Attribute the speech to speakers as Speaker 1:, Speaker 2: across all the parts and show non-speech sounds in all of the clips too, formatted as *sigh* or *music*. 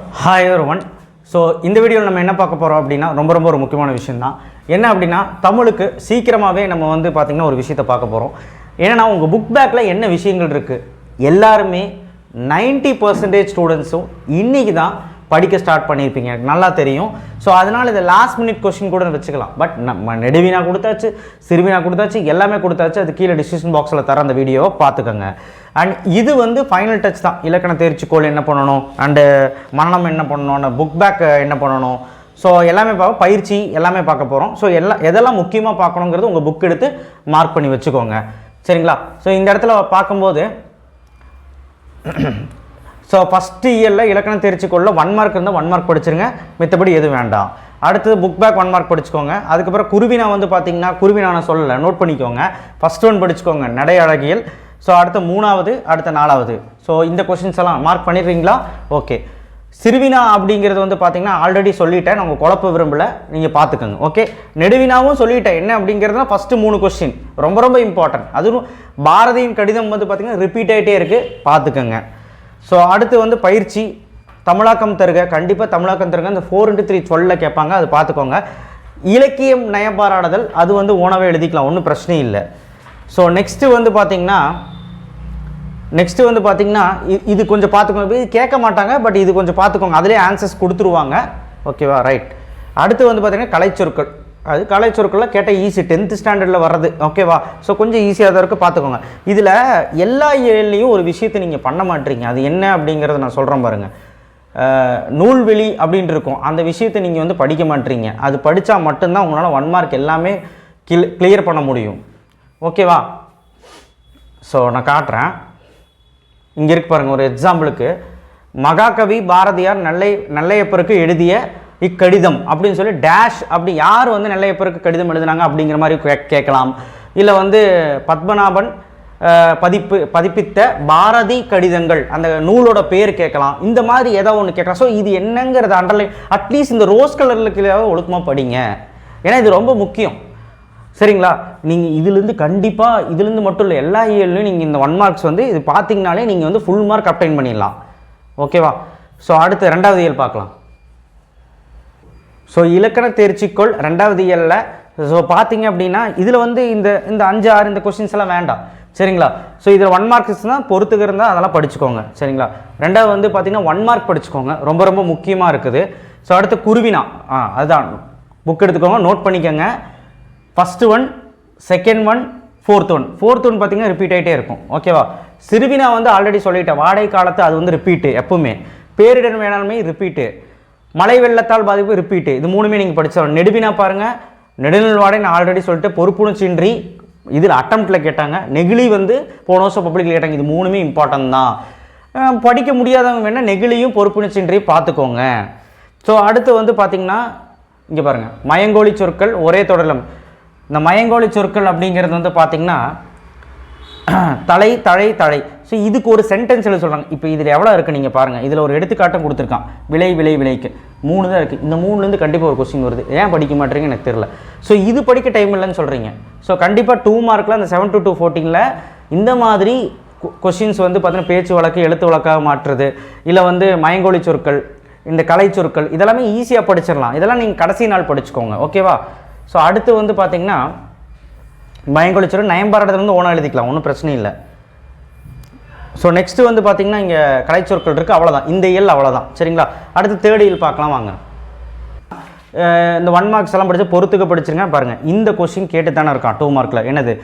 Speaker 1: Hi one so இந்த வீடியோவில் நம்ம என்ன பார்க்க போகிறோம் அப்படின்னா ரொம்ப ரொம்ப ஒரு முக்கியமான விஷயம் தான் என்ன அப்படின்னா தமிழுக்கு சீக்கிரமாகவே நம்ம வந்து பார்த்திங்கன்னா ஒரு விஷயத்தை பார்க்க போகிறோம் ஏன்னா உங்கள் புக் பேக்கில் என்ன விஷயங்கள் இருக்குது எல்லாருமே 90% பர்சன்டேஜ் ஸ்டூடெண்ட்ஸும் இன்றைக்கி தான் படிக்க ஸ்டார்ட் பண்ணியிருப்பீங்க எனக்கு நல்லா தெரியும். ஸோ அதனால் இதை லாஸ்ட் மினிட் கொஷின் கூட வச்சுக்கலாம். பட் நம்ம நெடுவினா கொடுத்தாச்சு சிறுவினா கொடுத்தாச்சு எல்லாமே கொடுத்தாச்சு. அது கீழே டிஸ்கிரிப்ஷன் பாக்ஸில் தர அந்த வீடியோவை பார்த்துக்கோங்க. அண்ட் இது வந்து ஃபைனல் டச் தான். இலக்கண தேர்ச்சிக்கோள் என்ன பண்ணணும்? அண்டு மரணம் என்ன பண்ணணும்? அந்த புக் பேக் என்ன பண்ணணும்? ஸோ எல்லாமே பார்க்க பயிற்சி எல்லாமே பார்க்க போகிறோம் ஸோ எல்லாம் எதெல்லாம் முக்கியமாக பார்க்கணுங்கிறது உங்கள் புக் எடுத்து மார்க் பண்ணி வச்சுக்கோங்க. சரிங்களா? ஸோ இந்த இடத்துல பார்க்கும்போது ஸோ ஃபஸ்ட்டு இயரில் இலக்கண தேர்ச்சிக்குள்ள ஒன் மார்க் இருந்தால் ஒன் மார்க் படிச்சிருங்க. மித்தபடி எதுவும் வேண்டாம். அடுத்தது புக் பேக் ஒன் மார்க் படிச்சுக்கோங்க. அதுக்கப்புறம் குருவினா வந்து பார்த்தீங்கன்னா குருவினா நான் சொல்லலை நோட் பண்ணிக்கோங்க. ஃபஸ்ட் ஒன் படிச்சுக்கோங்க நடை அழகியல். ஸோ அடுத்த மூணாவது அடுத்த நாலாவது. ஸோ இந்த கொஷின்ஸ் எல்லாம் மார்க் பண்ணிடுறீங்களா? ஓகே சிறுவினா அப்படிங்கிறது வந்து பார்த்தீங்கன்னா ஆல்ரெடி சொல்லிட்டேன். நான் உங்கள் குழப்ப விரும்பல. நீங்கள் பார்த்துக்கோங்க ஓகே நெடுவினாவும் சொல்லிட்டேன். என்ன அப்படிங்கிறதுனா ஃபஸ்ட்டு மூணு கொஸ்டின் ரொம்ப ரொம்ப இம்பார்ட்டன்ட் அதுவும் பாரதியின் கடிதம் வந்து பார்த்தீங்கன்னா ரிப்பீட் ஆகிட்டே இருக்குது பார்த்துக்கோங்க ஸோ அடுத்து வந்து பயிற்சி. தமிழாக்கம் தருக. கண்டிப்பாக தமிழாக்கம் தருக. அந்த ஃபோர் இன்ட்டு த்ரீ சொல்ல கேட்பாங்க. அது பார்த்துக்கோங்க. இலக்கியம் நயபாராடுதல் அது வந்து ஓனவே எழுதிக்கலாம். ஒன்றும் பிரச்சனை இல்லை. ஸோ நெக்ஸ்ட்டு வந்து பார்த்தீங்கன்னா நெக்ஸ்ட்டு வந்து பார்த்தீங்கன்னா இது கொஞ்சம் பார்த்துக்கோங்க. இது கேட்க மாட்டாங்க பட் இது கொஞ்சம் பார்த்துக்கோங்க. அதிலே ஆன்சர்ஸ் கொடுத்துருவாங்க. ஓகேவா ரைட் அடுத்து வந்து பார்த்தீங்கன்னா கலைச்சொற்கள். அது கலைச்சொற்களில் கேட்டால் ஈஸி டென்த்து ஸ்டாண்டர்டில் வர்றது. ஓகேவா ஸோ கொஞ்சம் ஈஸியாக தான் இருக்குது பார்த்துக்கோங்க இதில் எல்லா ஏழ்லையும் ஒரு விஷயத்தை நீங்கள் பண்ண மாட்டீங்க. அது என்ன அப்படிங்கிறத நான் சொல்கிறேன் பாருங்கள் நூல்வெளி அப்படின்ட்டு இருக்கும். அந்த விஷயத்தை நீங்கள் வந்து படிக்க மாட்டீங்க. அது படித்தா மட்டும்தான் உங்களால் ஒன் மார்க் எல்லாமே கிளி கிளியர் பண்ண முடியும். ஓகேவா ஸோ நான் காட்டுறேன். இங்கே இருக்கு பாருங்கள் ஒரு எக்ஸாம்பிளுக்கு மகாகவி பாரதியார் நெல்லை நெல்லையப்பருக்கு எழுதிய இக்கடிதம் அப்படின்னு சொல்லி டேஷ் அப்படி யார் வந்து நெல்லையப்பருக்கு கடிதம் எழுதினாங்க அப்படிங்கிற மாதிரி கே- கேட்கலாம். இல்லை வந்து பத்மநாபன் பதிப்பு பதிப்பித்த பாரதி கடிதங்கள் அந்த நூலோட பேர் கேட்கலாம். இந்த மாதிரி ஏதோ ஒன்று கேட்கலாம். ஸோ இது என்னங்கிறத அண்டர்லைன் அட்லீஸ்ட் இந்த ரோஸ் கலரில் ஒழுக்கமாக படிங்க. ஏன்னா இது ரொம்ப முக்கியம். சரிங்களா? நீங்கள் இதுலேருந்து கண்டிப்பாக இதுலேருந்து மட்டும் இல்லை எல்லா இயர்லையும் நீங்கள் இந்த ஒன் மார்க்ஸ் வந்து இது பார்த்தீங்கனாலே நீங்கள் வந்து ஃபுல் மார்க் அப்டைன் பண்ணிடலாம். ஓகேவா ஸோ அடுத்து ரெண்டாவது இயல் பார்க்கலாம். ஸோ இலக்கண தேர்ச்சிக்குள் ரெண்டாவது இயலில். ஸோ பார்த்தீங்க அப்படின்னா இதில் வந்து இந்த இந்த அஞ்சு ஆறு இந்த கொஷின்ஸ் எல்லாம் வேண்டாம். சரிங்களா? ஸோ இதில் ஒன் மார்க்ஸ் தான் பொறுத்துக்கு இருந்தால் அதெல்லாம் படிச்சுக்கோங்க. சரிங்களா? ரெண்டாவது வந்து பார்த்தீங்கன்னா ஒன் மார்க் படிச்சுக்கோங்க. ரொம்ப ரொம்ப முக்கியமாக இருக்குது. ஸோ அடுத்து குருவினா. ஆ அதுதான். புக் எடுத்துக்கோங்க நோட் பண்ணிக்கோங்க. First one second one fourth one fourth one பார்த்தீங்கன்னா ரிப்பீட் ஆகிட்டே இருக்கும். ஓகேவா சிறுவினா வந்து ஆல்ரெடி சொல்லிட்டேன். வாடகை காலத்து அது வந்து ரிப்பீட்டு எப்பவுமே. பேரிடர் வேளாண்மை ரிப்பீட்டு மழை வெள்ளத்தால் பாதிப்பு ரிப்பீட்டு இது மூணுமே நீங்கள் படித்தோம் நெடுவினா பாருங்கள் நெடுநல்வாடை நான் ஆல்ரெடி சொல்லிட்டு பொறுப்புணர்ச்சியின்றி இதில் அட்டம்ப்டில் கேட்டாங்க. நெகிழி வந்து போன வருஷம் பப்ளிக்கில் கேட்டாங்க. இது மூணுமே இம்பார்ட்டன்ட் தான். படிக்க முடியாதவங்க வேணால் நெகிழியும் பொறுப்புணர்ச்சியின்றி பார்த்துக்கோங்க. ஸோ அடுத்து வந்து பார்த்தீங்கன்னா இங்கே பாருங்கள் மயங்கோலி சொற்கள் ஒரே தொடரிலும். இந்த மயங்கோலி சொற்கள் அப்படிங்கிறது வந்து பார்த்தீங்கன்னா *clears throat* தலை தழை தழை. ஸோ இதுக்கு ஒரு சென்டென்ஸ் எழுத சொல்கிறாங்க இப்போ இதில் எவ்வளோ இருக்குது நீங்கள் பாருங்கள் இதில் ஒரு எடுத்துக்காட்டும் கொடுத்துருக்கான். விலை விலை விலைக்கு. மூணு தான் இருக்குது இந்த மூணுலேருந்து கண்டிப்பாக ஒரு கொஸ்டின் வருது. ஏன் படிக்க மாட்டீங்க எனக்கு தெரில ஸோ இது படிக்க டைம் இல்லைன்னு சொல்கிறீங்க ஸோ கண்டிப்பாக டூ மார்க்கில் அந்த செவன் டு டூ ஃபோர்டீனில் இந்த மாதிரி கொஷின்ஸ் வந்து பார்த்தீங்கன்னா பேச்சு வழக்கு எழுத்து வழக்காக மாற்றுறது இல்லை வந்து மயங்கோலி சொற்கள் இந்த கலை சொற்கள் இதெல்லாமே ஈஸியாக படிச்சிடலாம். இதெல்லாம் நீங்கள் கடைசி நாள் படிச்சுக்கோங்க. ஓகேவா ஸோ அடுத்து வந்து பார்த்தீங்கன்னா பயங்கொழிச்சொரு நயம்பாரத்துலேருந்து ஓனம் எழுதிக்கலாம். ஒன்றும் பிரச்சனை இல்லை. ஸோ நெக்ஸ்ட்டு வந்து பார்த்தீங்கன்னா இங்கே கலைச்சொற்கள் இருக்குது அவ்வளோதான் இந்த இயல் அவ்வளோதான் சரிங்களா? அடுத்து தேர்ட் இயல் பார்க்கலாம் வாங்க. இந்த ஒன் மார்க்ஸ் எல்லாம் படித்து பொறுத்துக்க படிச்சிருங்க. பாருங்கள் இந்த கொஸ்டின் கேட்டு தானே இருக்கான் டூ மார்க்கில் என்னது?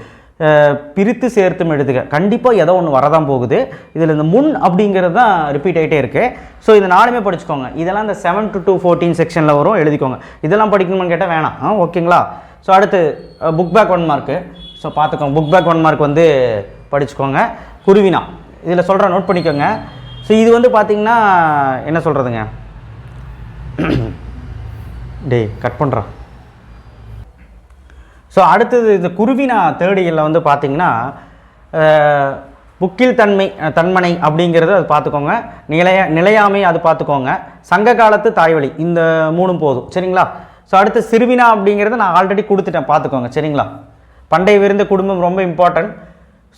Speaker 1: பிரித்து சேர்த்தும் எழுதுக. கண்டிப்பாக ஏதோ ஒன்று வரதான் போகுது. இதில் இந்த முன் அப்படிங்கிறது தான் ரிப்பீட் ஆகிட்டே இருக்குது ஸோ இது நாலுமே படிச்சுக்கோங்க. இதெல்லாம் இந்த செவன் டு டூ ஃபோர்டீன் செக்ஷனில் வரும். எழுதிக்கோங்க. இதெல்லாம் படிக்கணும்னு கேட்டால் வேணாம். ஆ ஓகேங்களா? ஸோ அடுத்து book back one mark so பார்த்துக்கோங்க. புக் பேக் ஒன் மார்க் வந்து படிச்சுக்கோங்க. குருவினா. இதில் சொல்கிறேன் நோட் பண்ணிக்கோங்க. ஸோ இது வந்து பார்த்தீங்கன்னா என்ன சொல்கிறதுங்க? *clears throat* டேய் கட் பண்ணுறான் ஸோ அடுத்தது இந்த குருவினா தேர்ட் இயரில் வந்து பார்த்தீங்கன்னா புக்கில் தன்மை தன்மனை அப்படிங்கிறது அது பார்த்துக்கோங்க. நிலைய நிலையாமை அது பார்த்துக்கோங்க. சங்க காலத்து தாய்வழி இந்த மூணும் போதும். சரிங்களா? ஸோ அடுத்து சிறுவினா அப்படிங்கிறத நான் ஆல்ரெடி கொடுத்துட்டேன் பார்த்துக்கோங்க. சரிங்களா? பண்டைய விருந்த குடும்பம் ரொம்ப இம்பார்ட்டன்ட்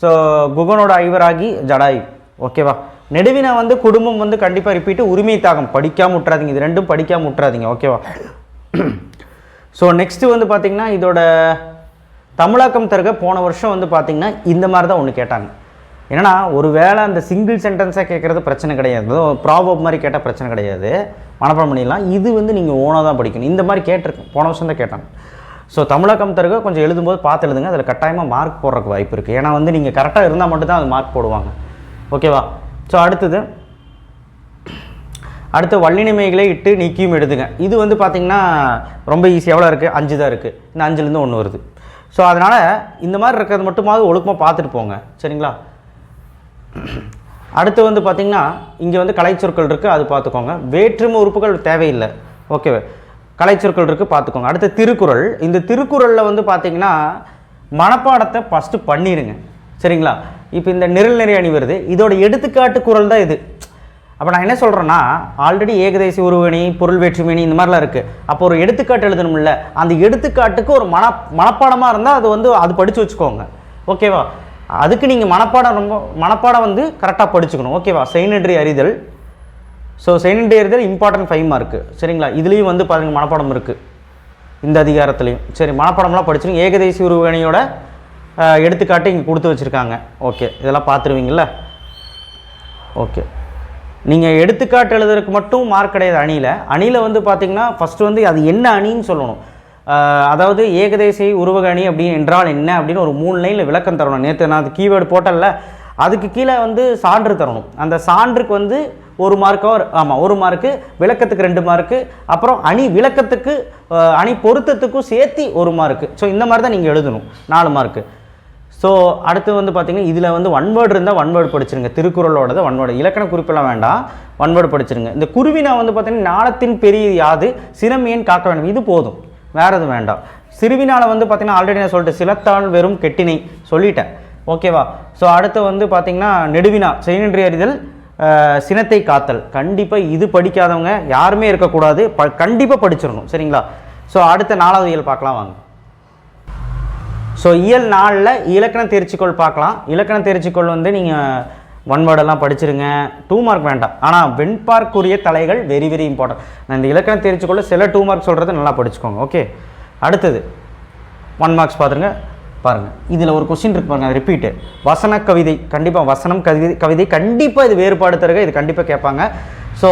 Speaker 1: ஸோ குகனோட ஐவராகி ஜடாயு. ஓகேவா நெடுவினா வந்து குடும்பம் வந்து கண்டிப்பாக ரிப்பீட்டு உரிமை தாகம். படிக்காமல் விட்றாதீங்க இது ரெண்டும் படிக்காமல் விட்றாதீங்க ஓகேவா ஸோ நெக்ஸ்ட்டு வந்து பார்த்திங்கன்னா இதோட தமிழாக்கம் தருக போன வருஷம் வந்து பார்த்தீங்கன்னா இந்த மாதிரி தான் ஒன்று கேட்டாங்க. என்னன்னா ஒரு வேளை அந்த சிங்கிள் சென்டென்ஸாக கேட்குறது பிரச்சனை கிடையாது. ப்ராபப் மாதிரி கேட்டால் பிரச்சனை கிடையாது. மனப்பாடம் பண்ணிடலாம். இது வந்து நீங்கள் ஓனாக தான் படிக்கணும். இந்த மாதிரி கேட்டிருக்கேன். போன வருஷம் தான் கேட்டாங்க. ஸோ தமிழகம் தருக கொஞ்சம் எழுதும்போது பார்த்து எழுதுங்க. அதில் கட்டாயமாக மார்க் போடுறதுக்கு வாய்ப்பு இருக்குது ஏன்னா வந்து நீங்கள் கரெக்டாக இருந்தால் மட்டும்தான் அது மார்க் போடுவாங்க. ஓகேவா ஸோ அடுத்தது அடுத்து வள்ளினிமைகளை இட்டு நீக்கியும் எழுதுங்க. இது வந்து பார்த்திங்கன்னா ரொம்ப ஈஸி எவ்வளோ இருக்குது அஞ்சு தான் இருக்குது இந்த அஞ்சுலேருந்து ஒன்று வருது. ஸோ அதனால் இந்த மாதிரி இருக்கிறது மட்டுமாவது ஒழுக்கமாக பார்த்துட்டு போங்க. சரிங்களா? அடுத்து வந்து பார்த்திங்கன்னா இங்கே வந்து கலைச்சொற்கள் இருக்குது அது பார்த்துக்கோங்க. வேற்றுமை உறுப்புகள் தேவையில்லை. ஓகே கலைச்சொற்கள் இருக்குது பார்த்துக்கோங்க. அடுத்து திருக்குறள். இந்த திருக்குறளில் வந்து பார்த்திங்கன்னா மனப்பாடத்தை ஃபஸ்ட்டு பண்ணிடுங்க சரிங்களா? இப்போ இந்த நிரல் நிறை அணி வருது. இதோட எடுத்துக்காட்டு குறள் தான் இது. அப்போ நான் என்ன சொல்கிறேன்னா ஆல்ரெடி ஏகதேசி உருவணி பொருள் வேற்றுமணி இந்த மாதிரிலாம் இருக்குது அப்போ ஒரு எடுத்துக்காட்டு எழுதணும்ல அந்த எடுத்துக்காட்டுக்கு ஒரு மன மனப்பாடமாக இருந்தால் அது வந்து அது படித்து வச்சுக்கோங்க. ஓகேவா? அதுக்கு நீங்கள் மனப்பாடம் ரொம்ப மனப்பாடம் வந்து கரெக்டாக படிச்சுக்கணும். ஓகேவா? செய்நன்றி அறிதல். ஸோ செய்நன்றி அறிதல் இம்பார்ட்டன்ட் ஃபைவ் மார்க்கு சரிங்களா? இதுலேயும் வந்து பாருங்கள் மனப்பாடம் இருக்குது இந்த அதிகாரத்துலேயும். சரி மனப்பாடம்லாம் படிச்சிருங்க. ஏகதேசி உருவணியோட எடுத்துக்காட்டு இங்கே கொடுத்து வச்சுருக்காங்க. ஓகே இதெல்லாம் பார்த்துருவீங்கள ஓகே நீங்கள் எடுத்துக்காட்டு எழுதுறதுக்கு மட்டும் மார்க் கிடையாது அணியில். அணியில் வந்து பார்த்திங்கன்னா ஃபஸ்ட்டு வந்து அது என்ன அணின்னு சொல்லணும். அதாவது ஏகதேசி உருவக அணி அப்படி என்றால் என்ன அப்படின்னு ஒரு மூணு லைனில் விளக்கம் தரணும். நேற்று நான் அது கீவேர்டு போட்டல அதுக்கு கீழே வந்து சான்று தரணும். அந்த சான்றுக்கு வந்து ஒரு மார்க்கோ ஆமாம் ஒரு மார்க்கு விளக்கத்துக்கு ரெண்டு மார்க்கு அப்புறம் அணி விளக்கத்துக்கு அணி பொருத்தத்துக்கும் சேர்த்து ஒரு மார்க்கு ஸோ இந்த மாதிரி தான் நீங்கள் எழுதணும். நாலு மார்க்கு ஸோ அடுத்து வந்து பார்த்தீங்கன்னா இதில் வந்து ஒன் வேர்டு இருந்தால் ஒன் வேர்டு படிச்சிருங்க. திருக்குறளோடது ஒன் வேர்டு இலக்கண குறிப்பெல்லாம் வேண்டாம். ஒன் வேர்டு படிச்சிருங்க. இந்த குருவினா வந்து பார்த்தீங்கன்னா நாளத்தின் பெரிய யாது சிறமியன் காக்க வேண்டும்? இது போதும். வேறு எதுவும் வேண்டாம். சிறுவினால் வந்து பார்த்தீங்கன்னா ஆல்ரெடி நான் சொல்லிட்டேன். சிலத்தாள் வெறும் கெட்டினை சொல்லிட்டேன். ஓகேவா ஸோ அடுத்து வந்து பார்த்தீங்கன்னா நெடுவினா செய்யின்றி அறிதல் சினத்தை காத்தல். கண்டிப்பாக இது படிக்காதவங்க யாருமே இருக்கக்கூடாது. ப கண்டிப்பாக படிச்சிடணும். சரிங்களா? ஸோ அடுத்த நாலாவது இயல் பார்க்கலாம் வாங்க. ஸோ இயல் நாளில் இலக்கண தேர்ச்சிக்கோள் பார்க்கலாம். இலக்கண தேர்ச்சிக்கோள் வந்து நீங்கள் ஒன் வேர்டெல்லாம் படிச்சிருங்க. டூ மார்க் வேண்டாம். ஆனால் வெண்பார்க்குரிய தலைகள் வெரி வெரி இம்பார்ட்டன்ட் நான் இந்த இலக்கண தேர்ச்சிக்கோள்ள சில டூ மார்க் சொல்கிறத நல்லா படிச்சுக்கோங்க. ஓகே அடுத்தது ஒன் மார்க்ஸ் பார்த்துருங்க. பாருங்கள் இதில் ஒரு கொஸ்டின் இருக்கு பாருங்க. ரிப்பீட்டு வசன கவிதை கண்டிப்பாக வசனம் கவிதை கவிதை கண்டிப்பாக இது வேறுபாடு தருக. இது கண்டிப்பாக கேட்பாங்க. ஸோ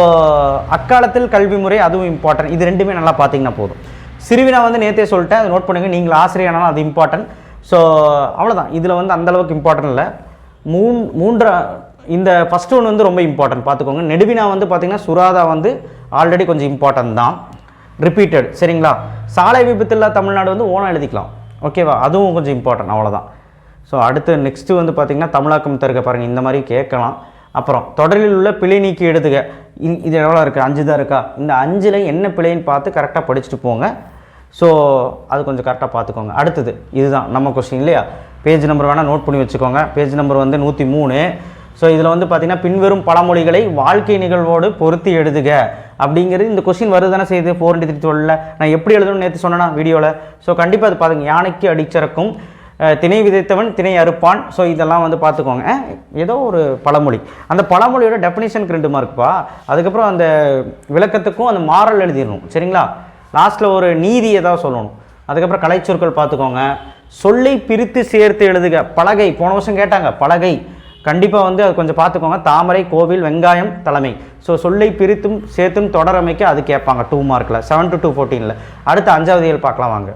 Speaker 1: அக்காலத்தில் கல்வி முறை அதுவும் இம்பார்ட்டன்ட் இது ரெண்டுமே நல்லா பார்த்தீங்கன்னா போதும். சிறுவினா வந்து நேற்றே சொல்லிட்டேன். அதை நோட் பண்ணுங்கள் நீங்கள் ஆசிரியரானாலும் அது இம்பார்ட்டன்ட் ஸோ அவ்வளோதான் இதில் வந்து அந்த அளவுக்கு இம்பார்ட்டன்ட் இல்லை. மூன் மூன்றா இந்த ஃபஸ்ட் ஒன் வந்து ரொம்ப இம்பார்ட்டன்ட் பார்த்துக்கோங்க. நெடுவினா வந்து பார்த்தீங்கன்னா சுராதா வந்து ஆல்ரெடி கொஞ்சம் இம்பார்ட்டன்ட் தான். ரிப்பீட்டட் சரிங்களா? சாலை விபத்தில்லா தமிழ்நாடு வந்து ஓனம் எழுதிக்கலாம். ஓகேவா? அதுவும் கொஞ்சம் இம்பார்ட்டன்ட் அவ்வளோதான் ஸோ அடுத்து நெக்ஸ்ட்டு வந்து பார்த்திங்கன்னா தமிழாக்கம் தருக பாருங்கள் இந்த மாதிரி கேட்கலாம். அப்புறம் தொடரில் உள்ள பிழை நீக்கி எழுதுக இது எவ்வளோ இருக்குது அஞ்சு தான் இருக்கா? இந்த அஞ்சில் என்ன பிழைன்னு பார்த்து கரெக்டாக படிச்சுட்டு போங்க. ஸோ அது கொஞ்சம் கரெக்டாக பார்த்துக்கோங்க. அடுத்தது இதுதான் நம்ம கொஸ்டின் இல்லையா? பேஜ் நம்பர் வேணால் நோட் பண்ணி வச்சுக்கோங்க. பேஜ் நம்பர் வந்து நூற்றி மூணு. ஸோ இதில் வந்து பார்த்திங்கன்னா பின்வரும் பழமொழிகளை வாழ்க்கை நிகழ்வோடு பொருத்தி எழுதுக அப்படிங்கிறது இந்த கொஸ்டின் வருது தானே செய்யுது ஃபோர் த்ரீ டுவெல்ல நான் எப்படி எழுதணும்னு நேற்று சொன்னேன்னா வீடியோவில் ஸோ கண்டிப்பாக அது பாருங்க. யானைக்கு அடிச்சிறக்கும் திணை விதைத்தவன் திணை அறுப்பான். ஸோ இதெல்லாம் வந்து பார்த்துக்கோங்க. ஏதோ ஒரு பழமொழி. அந்த பழமொழியோட டெஃபினேஷனுக்கு ரெண்டு மார்க்ப்பா அதுக்கப்புறம் அந்த விளக்கத்துக்கும் அந்த மாறல் எழுதிடணும். சரிங்களா? லாஸ்ட்டில் ஒரு நீதி ஏதாவது சொல்லணும். அதுக்கப்புறம் கலைச்சொற்கள் பார்த்துக்கோங்க. சொல்லை பிரித்து சேர்த்து எழுதுக. பலகை. போன வருஷம் கேட்டாங்க. பலகை. கண்டிப்பாக வந்து அது கொஞ்சம் பார்த்துக்கோங்க தாமரை கோவில் வெங்காயம் தலைமை. ஸோ சொல்லை பிரித்தும் சேர்த்தும் தொடரமைக்க அது கேட்பாங்க டூ மார்க்கில் செவன் டு டூ ஃபோர்டீனில் அடுத்து அஞ்சாவது இயல் பார்க்கலாம் வாங்க.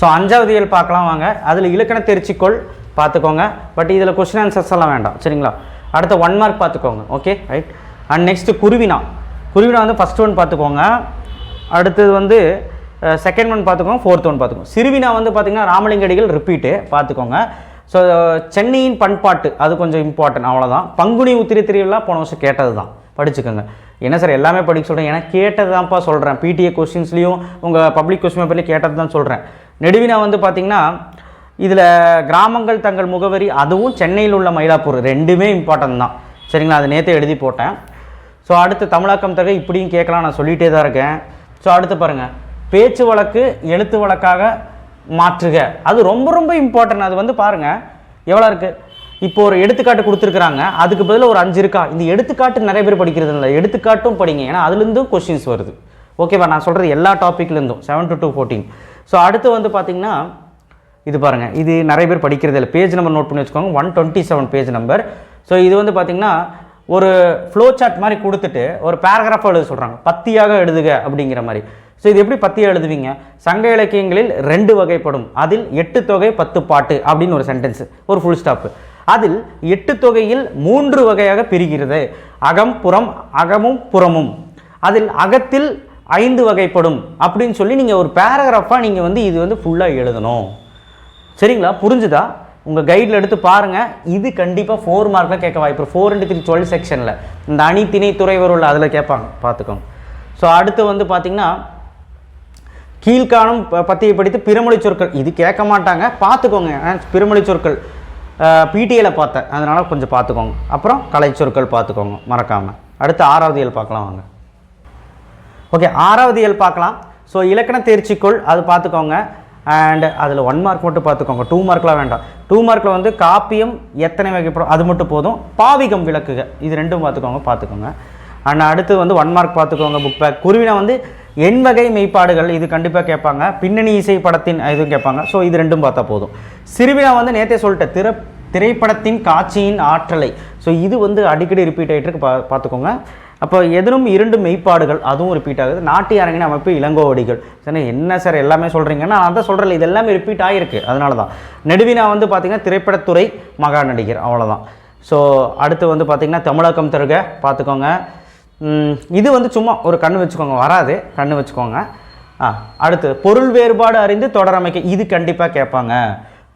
Speaker 1: ஸோ அஞ்சாவது இயல் பார்க்கலாம் வாங்க. அதில் இலக்கண தெரிச்சிக்கொள் பார்த்துக்கோங்க பட் இதில் கொஸ்டின் ஆன்சர்ஸ் எல்லாம் வேண்டாம். சரிங்களா? அடுத்த ஒன் மார்க் பார்த்துக்கோங்க ஓகே ரைட் அண்ட் நெக்ஸ்ட்டு குருவினா. குருவினா வந்து ஃபஸ்ட் ஒன் பார்த்துக்கோங்க அடுத்தது வந்து செகண்ட் ஒன் பார்த்துக்கோங்க ஃபோர்த் ஒன் பார்த்துக்கோங்க சிறுவினா வந்து பார்த்திங்கன்னா ராமலிங்கடிகள் ரிப்பீட்டு பார்த்துக்கோங்க ஸோ uh, சென்னையின் பண்பாட்டு அது கொஞ்சம் இம்பார்ட்டன்ட் அவ்வளோதான் பங்குனி உத்திரி திருவிழா போன வருஷம் கேட்டது தான் படிச்சுக்கோங்க. என்ன சார் எல்லாமே படிக்க சொல்கிறேன் ஏன்னா கேட்டது தான்ப்பா சொல்கிறேன் பிடிஏ கொஸ்டின்ஸ்லேயும் உங்கள் பப்ளிக் கொஸ்டின் பேப்பர்லேயும் கேட்டது தான் சொல்கிறேன் நெடுவினா வந்து பார்த்திங்கன்னா இதில் கிராமங்கள் தங்கள் முகவரி அதுவும் சென்னையில் உள்ள மயிலாப்பூர். ரெண்டுமே இம்பார்ட்டன்ட் தான். சரிங்களா? அது நேற்று எழுதி போட்டேன். ஸோ அடுத்து தமிழாக்கம் தகை இப்படியும் கேட்கலாம். நான் சொல்லிகிட்டே தான் இருக்கேன். ஸோ அடுத்து பாருங்கள் பேச்சு வழக்கு எழுத்து வழக்காக மாற்றுக. அது ரொம்ப ரொம்ப இம்பார்ட்டன்ட் அது வந்து பாருங்கள் எவ்வளோ இருக்குது இப்போ ஒரு எடுத்துக்காட்டு கொடுத்துருக்குறாங்க. அதுக்கு பதிலாக ஒரு அஞ்சு இருக்கா? இந்த எடுத்துக்காட்டு நிறைய பேர் படிக்கிறது இல்லை. எடுத்துக்காட்டும் படிங்க. ஏன்னா அதுலேருந்தும் கொஷின்ஸ் வருது. ஓகேவா நான் சொல்கிறது எல்லா டாப்பிக்லேருந்தும் seven to two fourteen so அடுத்து வந்து பார்த்தீங்கன்னா இது பாருங்கள் இது நிறைய பேர் படிக்கிறது இல்லை. பேஜ் நம்பர் நோட் பண்ணி வச்சுக்கோங்க. One twenty seven page number so இது வந்து பார்த்தீங்கன்னா ஒரு ஃப்ளோ சார்ட் மாதிரி கொடுத்துட்டு ஒரு பேராகிராஃபாக எழுத சொல்கிறாங்க பத்தியாக எழுதுக அப்படிங்கிற மாதிரி. ஸோ இது எப்படி பத்தி எழுதுவீங்க? சங்க இலக்கியங்களில் ரெண்டு வகைப்படும். அதில் எட்டு தொகை பத்து பாட்டு அப்படின்னு ஒரு சென்டென்ஸ் ஒரு ஃபுல் ஸ்டாப்பு அதில் எட்டு தொகையில் மூன்று வகையாக பிரிகிறது. அகம் புறம் அகமும் புறமும். அதில் அகத்தில் ஐந்து வகைப்படும் அப்படின்னு சொல்லி நீங்கள் ஒரு பேராகிராஃபாக நீங்கள் வந்து இது வந்து ஃபுல்லாக எழுதணும். சரிங்களா? புரிஞ்சுதா? உங்கள் கைடில் எடுத்து பாருங்கள் இது கண்டிப்பாக ஃபோர் மார்க்கில் கேட்க வாய்ப்பு ஃபோர் இன்ட்டு த்ரீ டுவெல் செக்ஷனில் இந்த அணி திணை துறை வரும்ல அதில் கேட்பாங்க. பார்த்துக்கோங்க. ஸோ அடுத்து வந்து பார்த்திங்கன்னா கீழ்காணும் ப- பத்தியை படித்து பிறமொழி சொற்கள். இது கேட்க மாட்டாங்க. பார்த்துக்கோங்க. பிறமொழி சொற்கள். பிடிஏல பார்த்தேன். அதனால் கொஞ்சம் பார்த்துக்கோங்க. அப்புறம் கலை சொற்கள் பார்த்துக்கோங்க. மறக்காமல் அடுத்து ஆறாவது இயல் பார்க்கலாம் வாங்க. ஓகே ஆறாவது இயல் பார்க்கலாம். ஸோ இலக்கண தேர்ச்சிக்குள் அது பார்த்துக்கோங்க. அண்டு அதில் ஒன் மார்க் மட்டும் பார்த்துக்கோங்க. டூ மார்க்லாம் வேண்டாம். டூ மார்க்கில் வந்து காப்பியம் எத்தனை வகைப்படும்? அது மட்டும் போதும். பாவிகம் விளக்குக. இது ரெண்டும் பார்த்துக்கோங்க. பார்த்துக்கோங்க. அண்ட் அடுத்து வந்து ஒன் மார்க் பார்த்துக்கோங்க. புக் பேக் குருவினா வந்து எண் வகை மெய்ப்பாடுகள் இது கண்டிப்பாக கேட்பாங்க. பின்னணி இசை படத்தின் இதுவும் கேட்பாங்க. ஸோ இது ரெண்டும் பார்த்தா போதும். சிறுவினா வந்து நேற்றே சொல்லிட்டேன் திரை திரைப்படத்தின் காட்சியின் ஆற்றலை. ஸோ இது வந்து அடிக்கடி ரிப்பீட் ஆகிட்டு இருக்கு. பா பார்த்துக்கோங்க. அப்போ எதிரும் இரண்டு மெய்ப்பாடுகள் அதுவும் ரிப்பீட் ஆகுது. நாட்டிய அரங்கின அமைப்பு இளங்கோவடிகள் சரி என்ன சார் எல்லாமே சொல்கிறீங்கன்னா நான் தான் சொல்கிறேன் இது எல்லாமே ரிப்பீட் ஆகிருக்கு அதனால தான் நெடுவினா வந்து பார்த்திங்கன்னா திரைப்படத்துறை மகா நடிகர் அவ்வளோதான் ஸோ அடுத்து வந்து பார்த்திங்கன்னா தமிழகம் தருக. பார்த்துக்கோங்க. இது வந்து சும்மா ஒரு கண்ணு வச்சுக்கோங்க வராது. கண்ணு வச்சுக்கோங்க. ஆ அடுத்து பொருள் வேறுபாடு அறிந்து தொடரமைக்க இது கண்டிப்பாக கேட்பாங்க.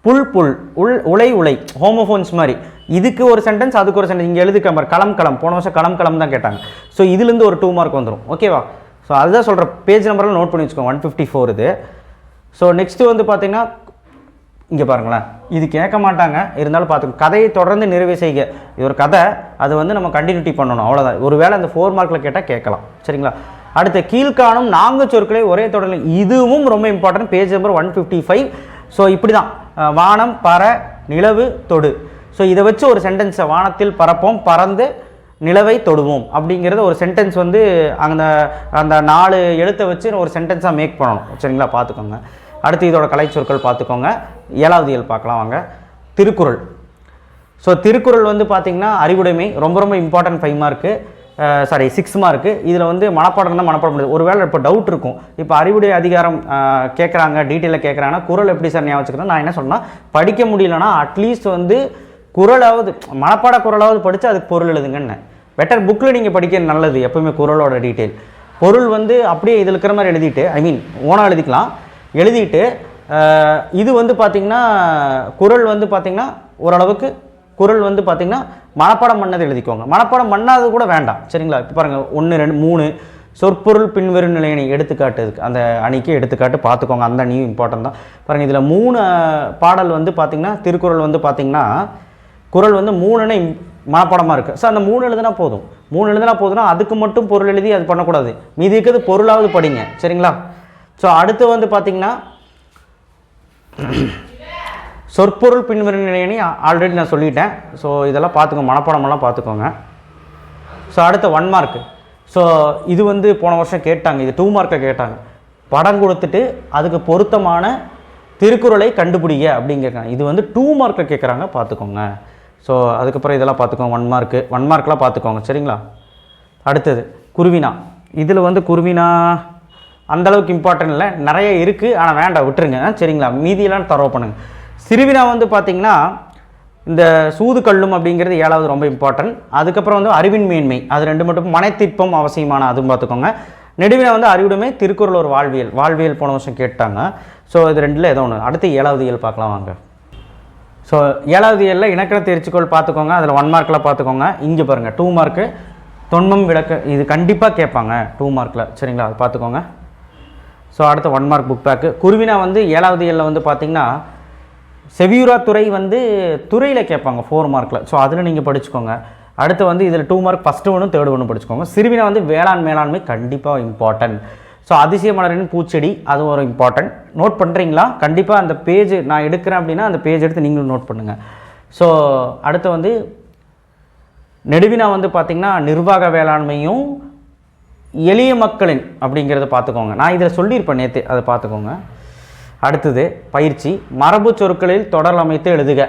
Speaker 1: புல் புல் உள் உலை உலை ஹோமோஃபோன்ஸ் மாதிரி. இதுக்கு ஒரு சென்டென்ஸ் அதுக்கு ஒரு சென்டென்ஸ் இங்கே எழுதுக்க மாதிரி களம் களம் போன வருஷம் களம் களம் தான் கேட்டாங்க. ஸோ இதுலேருந்து ஒரு டூ மார்க் வந்துடும் ஓகேவா ஸோ அதுதான் சொல்கிற பேஜ் நம்பரில் நோட் பண்ணி வச்சுக்கோங்க ஒன் ஃபிஃப்டி ஃபோர் இது. ஸோ நெக்ஸ்ட்டு வந்து பார்த்தீங்கன்னா இங்கே பாருங்களேன். இது கேட்க மாட்டாங்க. இருந்தாலும் பார்த்துக்கோ கதையை தொடர்ந்து நிறைவு செய்க. இது ஒரு கதை. அது வந்து நம்ம கண்டினியூட்டி பண்ணணும். அவ்வளோதான் ஒருவேளை அந்த ஃபோர் மார்க்கில் கேட்டால் கேட்கலாம். சரிங்களா? அடுத்து கீழ்காணும் நான்கு சொற்களை ஒரே தொடரில். இதுவும் ரொம்ப important page number one fifty five so இப்படி தான் வானம் பற நிலவு தொடு. ஸோ இதை வச்சு ஒரு சென்டென்ஸை வானத்தில் பறப்போம். பறந்து நிலவை தொடுவோம். அப்படிங்கிறது ஒரு சென்டென்ஸ் வந்து அந்த அந்த நாலு எழுத்தை வச்சு ஒரு சென்டென்ஸாக மேக் பண்ணணும். சரிங்களா? பார்த்துக்கோங்க. அடுத்து இதோட கலைச்சொற்கள் பார்த்துக்கோங்க. ஏழாவது இயல் பார்க்கலாம் வாங்க. திருக்குறள். ஸோ திருக்குறள் வந்து பார்த்திங்கன்னா அறிவுடைமை ரொம்ப ரொம்ப important five mark sorry six mark இதில் வந்து மனப்பாடம் தான் மனப்பாடம் முடியாது ஒருவேளை இப்போ டவுட் இருக்கும். இப்போ அறிவுடை அதிகாரம் கேட்குறாங்க டீட்டெயிலில் கேட்குறாங்கன்னா குரல் எப்படி சார் ஞாபகம் வச்சுக்கிறேன் நான் என்ன சொன்னால் படிக்க முடியலன்னா அட்லீஸ்ட் வந்து குறளாவது மனப்பாட குரலாவது படித்து அதுக்கு பொருள் எழுதுங்கன்னு. பெட்டர் புக்கில் நீங்கள் படிக்க நல்லது எப்பவுமே குறளோட டீட்டெயில் பொருள் வந்து அப்படியே இதில் இருக்கிற மாதிரி எழுதிட்டு ஐ மீன் ஓனாக எழுதிக்கலாம். எழுதிட்டு இது வந்து பார்த்திங்கன்னா குறள் வந்து பார்த்திங்கன்னா ஓரளவுக்கு குறள் வந்து பார்த்திங்கன்னா மனப்பாடம் பண்ணது எழுதிக்கோங்க. மனப்பாடம் பண்ணாதது கூட வேண்டாம். சரிங்களா? இப்போ பாருங்கள் ஒன்று ரெண்டு மூணு சொற்பொருள் பின்வரும் நிலையணி எடுத்துக்காட்டுக்கு அந்த அணிக்கு எடுத்துக்காட்டு பார்த்துக்கோங்க அந்த அணியும் இம்பார்ட்டன்ட் தான். பாருங்கள் இதில் மூணு பாடல் வந்து பார்த்திங்கன்னா திருக்குறள் வந்து பார்த்திங்கன்னா குரல் வந்து மூணுன்னு மனப்பாடமாக இருக்குது ஸோ அந்த மூணு எழுதுனா போதும். மூணு எழுதுனா போதும்னா அதுக்கு மட்டும் பொருள் எழுதி அது பண்ணக்கூடாது. மீதி இருக்கிறது பொருளாவது படிங்க. சரிங்களா? ஸோ அடுத்து வந்து பார்த்திங்கன்னா சொற்பொருள் பின்வரும் நிலையணி ஆல்ரெடி நான் சொல்லிட்டேன். ஸோ இதெல்லாம் பார்த்துக்கோங்க மனப்பாடமெல்லாம் பார்த்துக்கோங்க ஸோ அடுத்த ஒன் மார்க் ஸோ இது வந்து போன வருஷம் கேட்டாங்க இது டூ மார்க்கில் கேட்டாங்க. படம் கொடுத்துட்டு அதுக்கு பொருத்தமான திருக்குறளை கண்டுபிடிங்க அப்படின்னு கேட்குறாங்க. இது வந்து டூ மார்க்கில் கேட்குறாங்க பார்த்துக்கோங்க ஸோ அதுக்கப்புறம் இதெல்லாம் பார்த்துக்கோங்க ஒன் மார்க்கு ஒன் மார்க்கெலாம் பார்த்துக்கோங்க சரிங்களா? அடுத்தது குருவினா. இதில் வந்து குருவினா அந்த அளவுக்கு இம்பார்ட்டன்ட் இல்லை. நிறைய இருக்குது ஆனால் வேண்டாம் விட்டுருங்க. சரிங்களா? மீதியெல்லாம் தரவு பண்ணுங்கள் சிறுவினா வந்து பார்த்தீங்கன்னா இந்த சூது கல்லும் அப்படிங்கிறது ஏழாவது ரொம்ப இம்பார்ட்டன்ட் அதுக்கப்புறம் வந்து அறிவின் மேன்மை. அது ரெண்டு மட்டும் மனைத்திற்பம் அவசியமான அதுவும் பார்த்துக்கோங்க நெடுவினா வந்து அறிவுடைமை திருக்குறள் ஒரு வாழ்வியல். வாழ்வியல் போன வருஷம் கேட்டாங்க. ஸோ இது ரெண்டில் ஏதோ ஒன்று அடுத்து ஏழாவது இயல் பார்க்கலாம் வாங்க. ஸோ ஏழாவது இயலில் இணக்கண தெரிச்சுக்கோள் பார்த்துக்கோங்க அதில் ஒன் மார்க்கில் பார்த்துக்கோங்க இங்கே பாருங்கள் டூ மார்க்கு தொன்மம் விளக்கு. இது கண்டிப்பாக கேட்பாங்க டூ மார்க்கில் சரிங்களா? அது பார்த்துக்கோங்க ஸோ அடுத்த ஒன் மார்க் புக் பேக்கு குருவினா வந்து ஏழாவது இயலில் வந்து பார்த்தீங்கன்னா செவியூரா துறை வந்து துறையில் கேட்பாங்க ஃபோர் மார்க்கில் ஸோ அதில் நீங்கள் படிச்சுக்கோங்க. அடுத்து வந்து இதில் டூ மார்க் ஃபஸ்ட்டு ஒன்று தேர்டு ஒன்று படிச்சுக்கோங்க. சிறுவினா வந்து வேளாண் மேலாண்மை கண்டிப்பாக இம்பார்ட்டன்ட் ஸோ அதிசய மலரின் பூச்செடி அதுவும் ஒரு இம்பார்ட்டன்ட் நோட் பண்ணுறீங்களா கண்டிப்பாக அந்த பேஜ் நான் எடுக்கிறேன் அப்படின்னா அந்த பேஜ் எடுத்து நீங்களும் நோட் பண்ணுங்கள் ஸோ அடுத்து வந்து நெடுவினா வந்து பார்த்திங்கன்னா நிர்வாக வேளாண்மையும் எளிய மக்களின் அப்படிங்கிறத பார்த்துக்கோங்க. நான் இதில் சொல்லியிருப்பேன் நேற்று அதை பார்த்துக்கோங்க. அடுத்தது பயிற்சி. மரபு சொற்களில் தொடர் அமைத்து எழுதுக.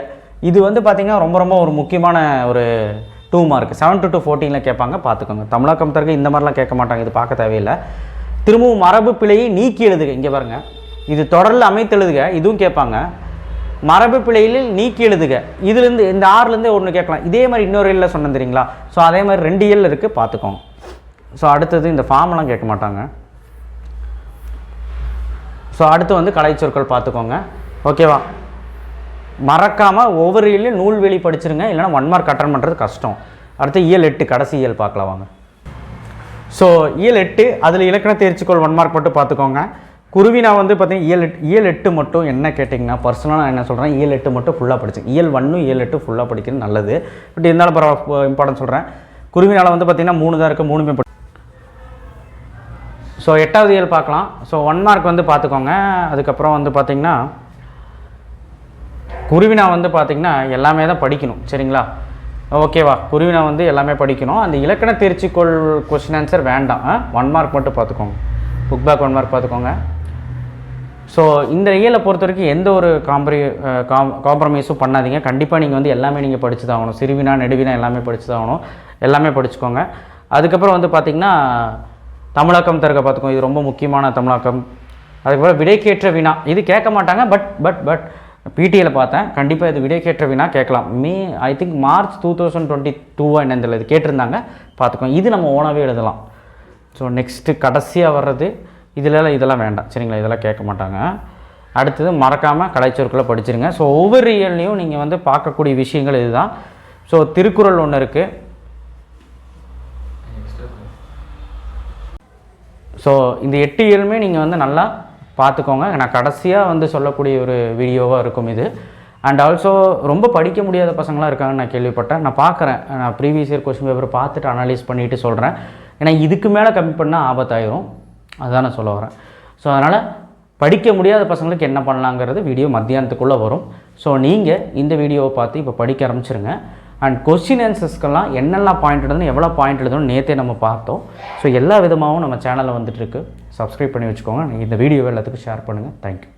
Speaker 1: இது வந்து பார்த்திங்கன்னா ரொம்ப ரொம்ப ஒரு முக்கியமான ஒரு two mark seven to two ஃபோர்டீனில் கேட்பாங்க பார்த்துக்கோங்க. தமிழாக்கம் தருக்கு இந்த மாதிரிலாம் கேட்க மாட்டாங்க இது பார்க்க தேவையில்லை. திரும்பவும் மரபு பிழையை நீக்கி எழுதுக. இங்கே பாருங்க. இது தொடரில் அமைத்து எழுதுக இதுவும் கேட்பாங்க. மரபு பிழையில் நீக்கி எழுதுக. இதுலேருந்து இந்த ஆறுலேருந்து ஒன்று கேட்கலாம். இதே மாதிரி இன்னொரு எல்ல சொன்னேன் தெரியுங்களா? ஸோ அதே மாதிரி ரெண்டு எல் இருக்குது பார்த்துக்கோங்க. ஸோ அடுத்தது இந்த ஃபார்ம்லாம் கேட்க மாட்டாங்க. ஸோ அடுத்து வந்து கலை சொற்கள் பார்த்துக்கோங்க. ஓகேவா மறக்காமல் ஒவ்வொரு இயலையும் நூல்வெளி படிச்சிருங்க. இல்லைன்னா ஒன் மார்க் அட்டன் பண்ணுறது கஷ்டம். அடுத்து இயல் எட்டு கடைசி இயல் பார்க்கலாம் வாங்க. ஸோ இயல் எட்டு அதில் இலக்கண தேர்ச்சிக்கோள் ஒன் மார்க் மட்டும் பார்த்துக்கோங்க. குருவினா வந்து பார்த்தீங்கன்னா இயல் எட்டு இயல் எட்டு மட்டும் என்ன கேட்டிங்கன்னா பர்சனலாக நான் என்ன சொல்கிறேன் இயல் எட்டு மட்டும் ஃபுல்லாக படிச்சு இயல் ஒன்னும் இயல் எட்டு ஃபுல்லாக படிக்கிறது நல்லது. பட் இருந்தாலும் பரவாயில்ல இம்பார்ட்டன்ட் சொல்கிறேன் குருவினால் வந்து பார்த்திங்கன்னா மூணு தான் இருக்குது மூணுமே ஸோ எட்டாவது இயல் பார்க்கலாம். ஸோ ஒன் மார்க் வந்து பார்த்துக்கோங்க. அதுக்கப்புறம் வந்து பார்த்திங்கன்னா குருவினா வந்து பார்த்திங்கன்னா எல்லாமே தான் படிக்கணும். சரிங்களா? ஓகேவா குருவினா வந்து எல்லாமே படிக்கணும். அந்த இலக்கண திருச்சிக்கோள் கொஸ்டின் ஆன்சர் வேண்டாம். ஒன் மார்க் மட்டும் பார்த்துக்கோங்க. புக் பேக் ஒன் மார்க் பார்த்துக்கோங்க. ஸோ இந்த இயலை பொறுத்த வரைக்கும் எந்த ஒரு காம்ப்ரி காம் காம்ப்ரமைஸும் பண்ணாதீங்க. கண்டிப்பாக நீங்கள் வந்து எல்லாமே நீங்கள் படித்து தான் ஆகணும். சிறுவினா நெடுவினா எல்லாமே படித்து தான் ஆகணும். எல்லாமே படிச்சுக்கோங்க. அதுக்கப்புறம் வந்து பார்த்திங்கன்னா தமிழாக்கம் தருக பார்த்துக்கோங்க இது ரொம்ப முக்கியமான தமிழாக்கம். அதுக்கப்புறம் விடைக்கேற்ற வினா. இது கேட்க மாட்டாங்க பட் பட் பட் பிடிஏல பார்த்தேன். கண்டிப்பாக இது விடைக்கேற்ற வினா கேட்கலாம். May I think March two thousand twenty டூவா என்னந்தில் இது கேட்டிருந்தாங்க. பார்த்துக்கோங்க இது நம்ம ஓனாகவே எழுதலாம். ஸோ நெக்ஸ்ட்டு கடைசியாக வர்றது இதுலலாம் இதெல்லாம் வேண்டாம். சரிங்களா இதெல்லாம் கேட்க மாட்டாங்க. அடுத்தது மறக்காமல் கலைச்சொற்களை படிச்சிருங்க. ஸோ ஒவ்வொரு இயல்லையும் நீங்கள் வந்து பார்க்கக்கூடிய விஷயங்கள் இதுதான். ஸோ திருக்குறள் ஒன்று இருக்குது ஸோ இந்த எட்டு இயலுமே நீங்கள் வந்து நல்லா பார்த்துக்கோங்க. நான் கடைசியாக வந்து சொல்லக்கூடிய ஒரு வீடியோவாக இருக்கும் இது. அண்ட் ஆல்சோ ரொம்ப படிக்க முடியாத பசங்களாக இருக்காங்கன்னு நான் கேள்விப்பட்டேன். நான் பார்க்குறேன். நான் ப்ரீவியஸ் இயர் கொஸ்டின் பேப்பர் பார்த்துட்டு அனலைஸ் பண்ணிவிட்டு சொல்கிறேன் ஏன்னா இதுக்கு மேலே கம்மி பண்ணால் ஆபத்தாயிரும். அதுதான் நான் சொல்ல வரேன். ஸோ அதனால் படிக்க முடியாத பசங்களுக்கு என்ன பண்ணலாங்கிறது வீடியோ மத்தியானத்துக்குள்ளே வரும். ஸோ நீங்கள் இந்த வீடியோவை பார்த்து இப்போ படிக்க ஆரம்பிச்சிருங்க. அண்ட் கொஸ்டின் ஆன்சர்ஸ்க்கெல்லாம் என்னெல்லாம் பாயிண்ட் எழுதணும் எவ்வளோ பாயிண்ட் எழுதணும் நேற்றே நம்ம பார்த்தோம். ஸோ எல்லா விதமாகவும் நம்ம சேனலில் வந்துட்டுருக்கு சப்ஸ்கிரைப் பண்ணி வச்சுக்கோங்க. இந்த வீடியோவை எல்லாத்துக்கும் ஷேர் பண்ணுங்கள் தேங்க்யூ